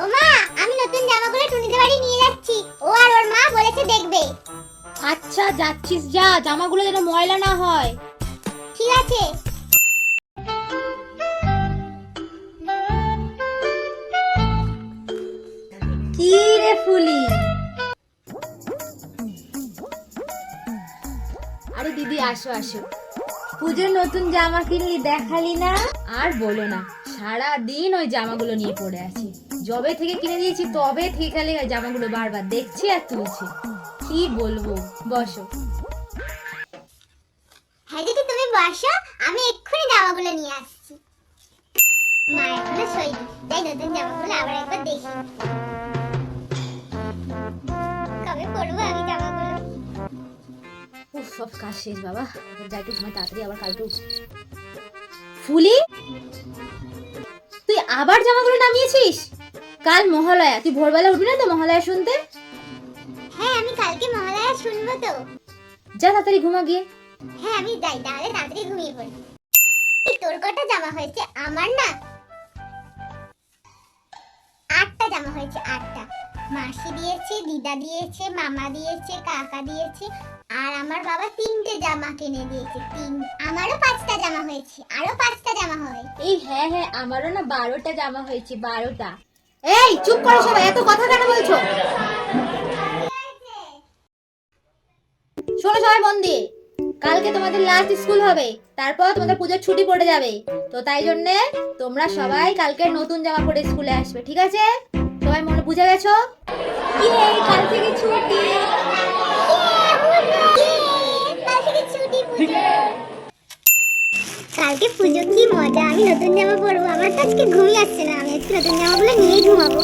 ও মা আমি নতুন জামাগুলো টুনিদের বাড়ি নিয়ে যাচ্ছি। ও আর ওর মা বলেছে দেখবে। আচ্ছা যাচ্ছিস যা জামাগুলো যেন ময়লা না হয়। ঠিক আছে। কি রে ফুলি? আরে দিদি আসো আসো। পুজোর নতুন জামা কিনলি দেখালি না? আর বলো না সারা দিন ওই জামাগুলো নিয়ে পড়ে আছি। জবে থেকে কিনে দিয়েছি তবে থেকে খালি জামাগুলো বারবার দেখছি আর তুলছি। কি বলব? বসো। হ্যাঁ দিদি তুমি বসো। আমি এক্ষুনি জামাগুলো নিয়ে আসছি। মা এখনও যাই নতুন জামাগুলো আবার একবার দেখি। কবে পরবো আমি জামাগুলো? উফ সব কাজ শেষ বাবা। যাই একটু ঘুমাই তাড়াতাড়ি আবার কালকে ফুলি তুই আবার জামাগুলো নামিয়েছিস? কাল মহালয়া। তুই ভোরবেলা উঠবি না তো মহালয়া শুনতে? হ্যাঁ আমি কালকে মহালয়া শুনব তো। যা তাড়াতাড়ি ঘুমা গিয়ে। হ্যাঁ আমি যাই তাহলে তাড়াতাড়ি ঘুমিয়ে পড়ি। এই তোর কটা জামা হয়েছে? আমার না? আটটা জামা হয়েছে আটটা। মাসি দিয়েছে দিদা দিয়েছে মামা দিয়েছে কাকা দিয়েছে আর আমার বাবা তিনটে জামা কিনে দিয়েছে তিন আমারও পাঁচটা জামা হয়েছে আরও পাঁচটা জামা হবে এই হ্যাঁ হ্যাঁ আমারও না বারোটা জামা হয়েছে বারোটা। এই চুপ করো সবাই এত কথা কেন বলছো? শোনো সবাই মন দিয়ে কালকে তোমাদের লাস্ট স্কুল হবে তারপর তোমাদের পুজোর ছুটি পড়ে যাবে তো তাই জন্যে তোমরা সবাই কালকে নতুন জামা পরে স্কুলে আসবে ঠিক আছে? সবাই মনে বুঝে গেছো? ইয়ে, কাল থেকে ছুটি। কাল থেকে ছুটি পুজো। কালকে পুজো কি মজা আমি নতুন জামা পরবো আমার তো আজকে ঘুমই আসছে না আজকে নতুন জামাগুলো নিয়েই ঘুমাবো।